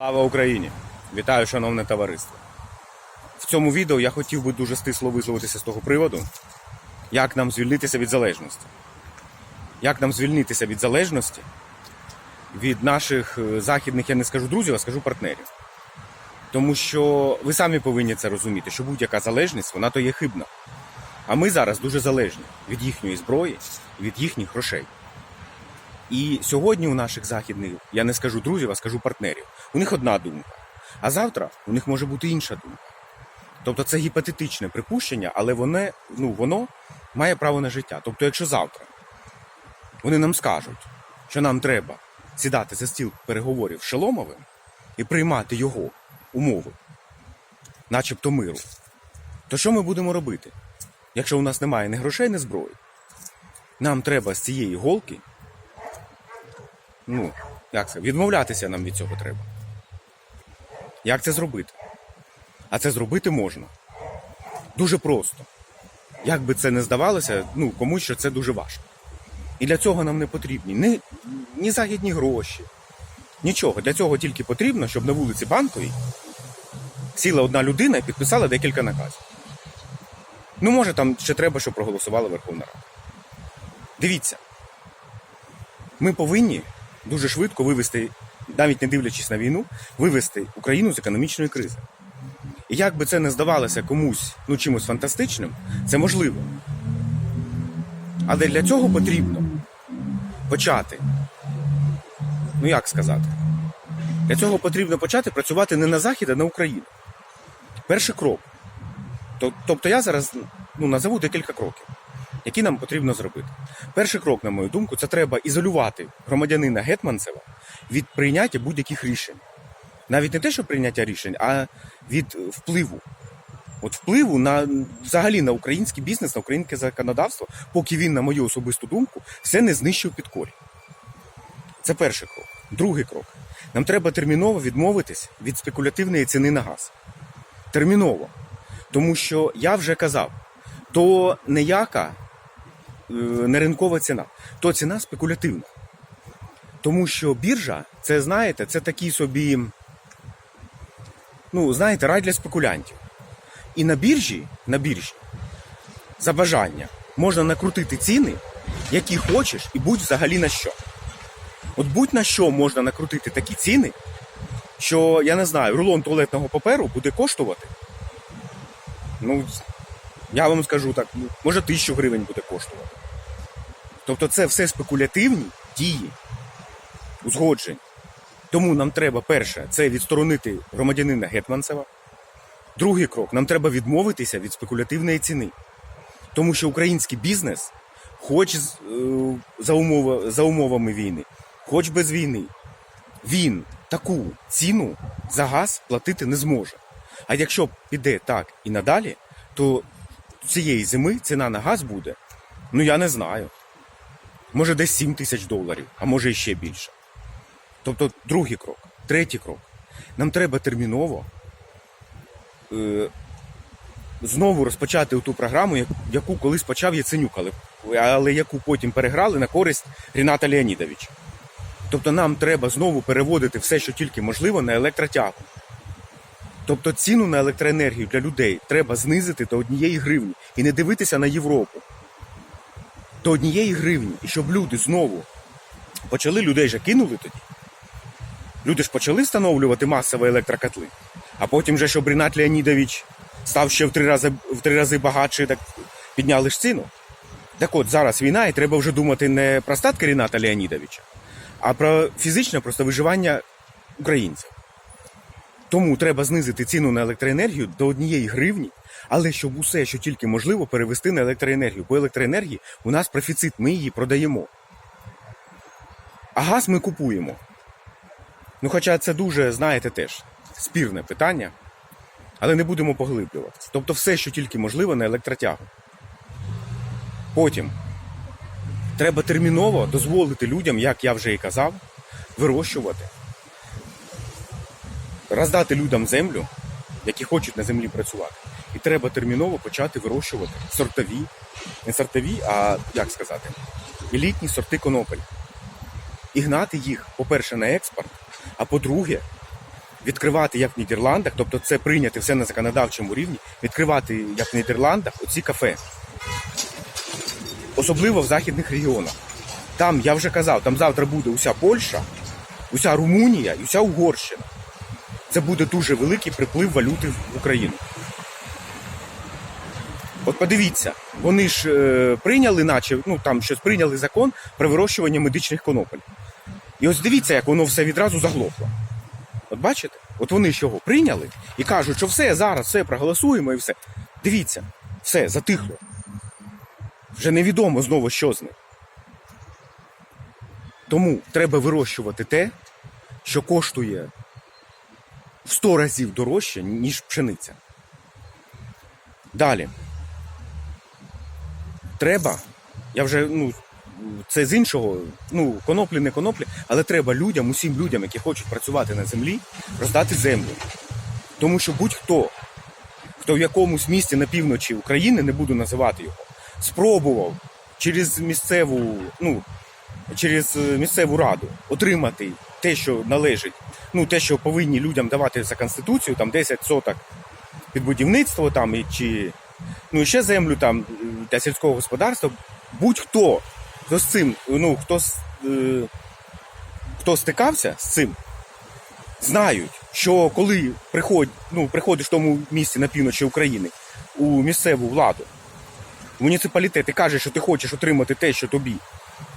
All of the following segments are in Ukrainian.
Слава Україні! Вітаю, шановне товариство. В цьому відео я хотів би дуже стисло висловитися з того приводу, як нам звільнитися від залежності. Як нам звільнитися від залежності від наших е, західних, я не скажу друзів, а скажу партнерів. Тому що ви самі повинні це розуміти, що будь-яка залежність, вона то є хибна. А ми зараз дуже залежні від їхньої зброї, від їхніх грошей. І сьогодні у наших західних, я не скажу друзів, а скажу партнерів, у них одна думка. А завтра у них може бути інша думка. Тобто це гіпотетичне припущення, але воно, ну, воно має право на життя. Тобто, якщо завтра вони нам скажуть, що нам треба сідати за стіл переговорів з Шеломовим і приймати його умови, начебто миру, то що ми будемо робити? Якщо у нас немає ні грошей, ні зброї, нам треба з цієї голки ну, як це, відмовлятися нам від цього треба. Як це зробити? А це зробити можна. Дуже просто. Як би це не здавалося, ну, комусь що це дуже важко. І для цього нам не потрібні ні, ні західні гроші, нічого. Для цього тільки потрібно, щоб на вулиці Банковій сіла одна людина і підписала декілька наказів. Ну, може, там ще треба, щоб проголосувала Верховна Рада. Дивіться, ми повинні дуже швидко вивести, навіть не дивлячись на війну, вивести Україну з економічної кризи. І як би це не здавалося комусь ну, чимось фантастичним, це можливо. Але для цього потрібно почати. Ну як сказати? Для цього потрібно почати працювати не на Захід, а на Україну. Перший крок. Тобто я зараз ну, назову декілька кроків, які нам потрібно зробити. Перший крок, на мою думку, це треба ізолювати громадянина Гетманцева від прийняття будь-яких рішень. Навіть не те, що прийняття рішень, а від впливу. От впливу на взагалі на український бізнес, на українське законодавство, поки він, на мою особисту думку, все не знищив під корінь. Це перший крок. Другий крок. Нам треба терміново відмовитись від спекулятивної ціни на газ. Терміново. Тому що я вже казав, то ніяка не ринкова ціна, то ціна спекулятивна. Тому що біржа, це знаєте, це такий собі, ну, знаєте, рай для спекулянтів. І на біржі, на біржі, за бажання, можна накрутити ціни, які хочеш, і будь взагалі на що. От будь на що можна накрутити такі ціни, що, я не знаю, рулон туалетного паперу буде коштувати. Ну, я вам скажу так, ну, може тисячу гривень буде коштувати. Тобто це все спекулятивні дії, узгоджень. Тому нам треба перше це відсторонити громадянина Гетманцева. Другий крок нам треба відмовитися від спекулятивної ціни. Тому що український бізнес, хоч е, за, умови, за умовами війни, хоч без війни, він таку ціну за газ платити не зможе. А якщо піде так і надалі, то цієї зими ціна на газ буде, ну я не знаю. Може десь 7 тисяч доларів, а може і ще більше. Тобто другий крок, третій крок. Нам треба терміново е, знову розпочати ту програму, яку колись почав Яценюк, але, але яку потім переграли на користь Ріната Леонідовича. Тобто нам треба знову переводити все, що тільки можливо, на електротягу. Тобто ціну на електроенергію для людей треба знизити до однієї гривні і не дивитися на Європу. До однієї гривні. І щоб люди знову почали, людей же кинули тоді. Люди ж почали встановлювати масові електрокотли. А потім вже, щоб Рінат Леонідович став ще в три рази, в три рази багатший, так підняли ж ціну. Так от, зараз війна, і треба вже думати не про статки Ріната Леонідовича, а про фізичне просто виживання українців. Тому треба знизити ціну на електроенергію до однієї гривні, але щоб усе, що тільки можливо, перевести на електроенергію. Бо електроенергії у нас профіцит, ми її продаємо. А газ ми купуємо. Ну, хоча це дуже, знаєте, теж спірне питання, але не будемо поглиблюватися. Тобто все, що тільки можливо, на електротягу. Потім треба терміново дозволити людям, як я вже і казав, вирощувати роздати людям землю, які хочуть на землі працювати. І треба терміново почати вирощувати сортові, не сортові, а як сказати, елітні сорти конопель. І гнати їх, по-перше, на експорт, а по-друге, відкривати як в Нідерландах, тобто це прийняти все на законодавчому рівні, відкривати як в Нідерландах оці кафе. Особливо в західних регіонах. Там, я вже казав, там завтра буде уся Польща, уся Румунія і уся Угорщина. Це буде дуже великий приплив валюти в Україну. От подивіться, вони ж е, прийняли, наче ну там щось прийняли закон про вирощування медичних конопель. І ось дивіться, як воно все відразу заглохло. От бачите? От вони ж його прийняли і кажуть, що все, зараз все проголосуємо і все. Дивіться, все, затихло. Вже невідомо знову, що з ним. Тому треба вирощувати те, що коштує в 100 разів дорожче, ніж пшениця. Далі. Треба, я вже, ну, це з іншого, ну, коноплі, не коноплі, але треба людям, усім людям, які хочуть працювати на землі, роздати землю. Тому що будь-хто, хто в якомусь місті на півночі України, не буду називати його, спробував через місцеву, ну, через е, місцеву раду отримати те, що належить, ну, те, що повинні людям давати за Конституцію, там 10 соток під будівництво там, і, чи ну, ще землю там для сільського господарства. Будь-хто, з цим, ну, хто, е, хто стикався з цим, знають, що коли приход, ну, приходиш в тому місці на півночі України у місцеву владу, в муніципалітет і кажеш, що ти хочеш отримати те, що тобі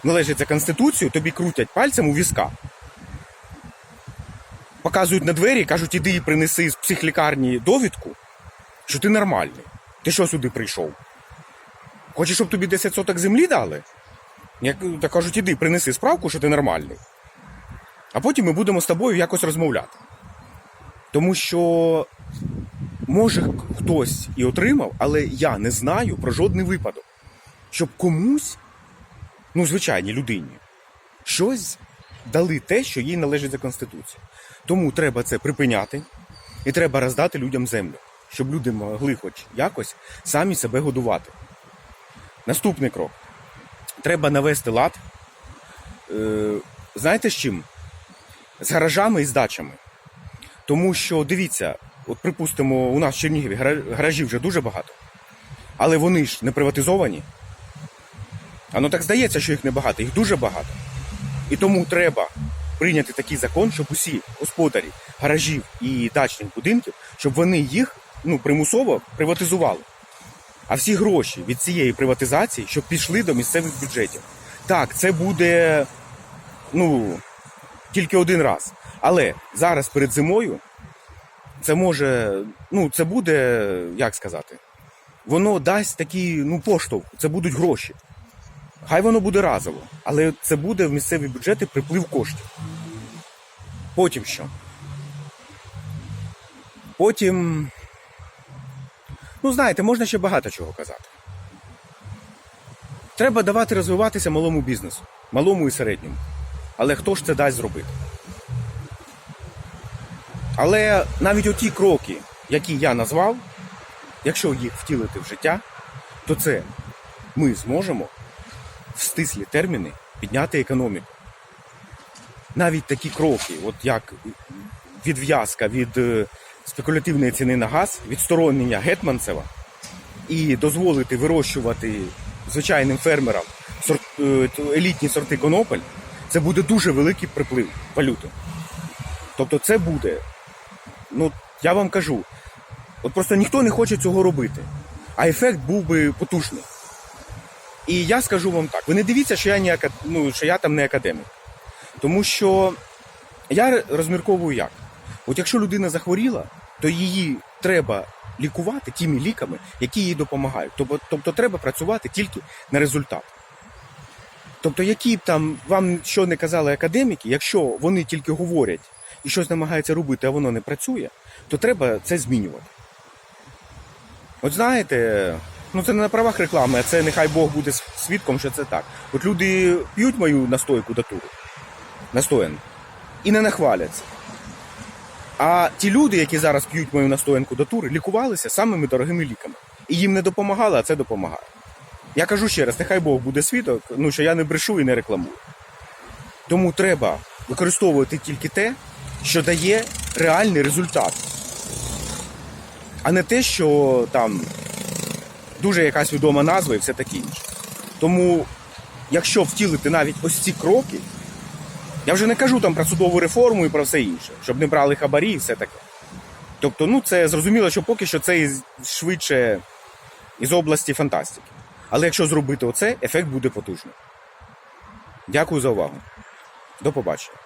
належить за Конституцією, тобі крутять пальцем у візка. Показують на двері кажуть, іди і принеси з психлікарні довідку, що ти нормальний. Ти що сюди прийшов? Хочеш, щоб тобі 10 соток землі дали? Як так кажуть, іди, принеси справку, що ти нормальний. А потім ми будемо з тобою якось розмовляти. Тому що, може, хтось і отримав, але я не знаю про жодний випадок, щоб комусь, ну, звичайній людині, щось дали те, що їй належить за Конституцією. Тому треба це припиняти і треба роздати людям землю, щоб люди могли хоч якось самі себе годувати. Наступний крок. Треба навести лад. Е, знаєте з чим? З гаражами і з дачами. Тому що, дивіться, от припустимо, у нас в Чернігові гара- гаражів вже дуже багато, але вони ж не приватизовані. А ну так здається, що їх небагато, їх дуже багато. І тому треба прийняти такий закон, щоб усі господарі гаражів і дачних будинків, щоб вони їх ну, примусово приватизували. А всі гроші від цієї приватизації, щоб пішли до місцевих бюджетів. Так, це буде ну, тільки один раз. Але зараз перед зимою це може, ну, це буде, як сказати, воно дасть такий ну, поштовх, це будуть гроші. Хай воно буде разово, але це буде в місцеві бюджети приплив коштів. Потім що? Потім. Ну, знаєте, можна ще багато чого казати. Треба давати розвиватися малому бізнесу, малому і середньому. Але хто ж це дасть зробити? Але навіть оті кроки, які я назвав, якщо їх втілити в життя, то це ми зможемо в стислі терміни підняти економіку. Навіть такі кроки, от як відв'язка від е, спекулятивної ціни на газ, відсторонення Гетманцева і дозволити вирощувати звичайним фермерам сорт, е, елітні сорти конопель, це буде дуже великий приплив валюти. Тобто це буде, ну я вам кажу, от просто ніхто не хоче цього робити, а ефект був би потужний. І я скажу вам так: ви не дивіться, що я не ака- ну, що я там не академік. Тому що я розмірковую як. От якщо людина захворіла, то її треба лікувати тими ліками, які їй допомагають. Тобто, тобто треба працювати тільки на результат. Тобто, які б там вам що не казали академіки, якщо вони тільки говорять і щось намагаються робити, а воно не працює, то треба це змінювати. От знаєте, ну це не на правах реклами, а це нехай Бог буде свідком, що це так. От люди п'ють мою настойку датуру, настоянку, і не нахваляться. А ті люди, які зараз п'ють мою настоянку датури, лікувалися самими дорогими ліками. І їм не допомагало, а це допомагає. Я кажу ще раз, нехай Бог буде свідок, ну що я не брешу і не рекламую. Тому треба використовувати тільки те, що дає реальний результат. А не те, що там дуже якась відома назва і все таке інше. Тому, якщо втілити навіть ось ці кроки, я вже не кажу там про судову реформу і про все інше, щоб не брали хабарі і все таке. Тобто, ну це зрозуміло, що поки що це швидше із області фантастики. Але якщо зробити оце, ефект буде потужний. Дякую за увагу. До побачення.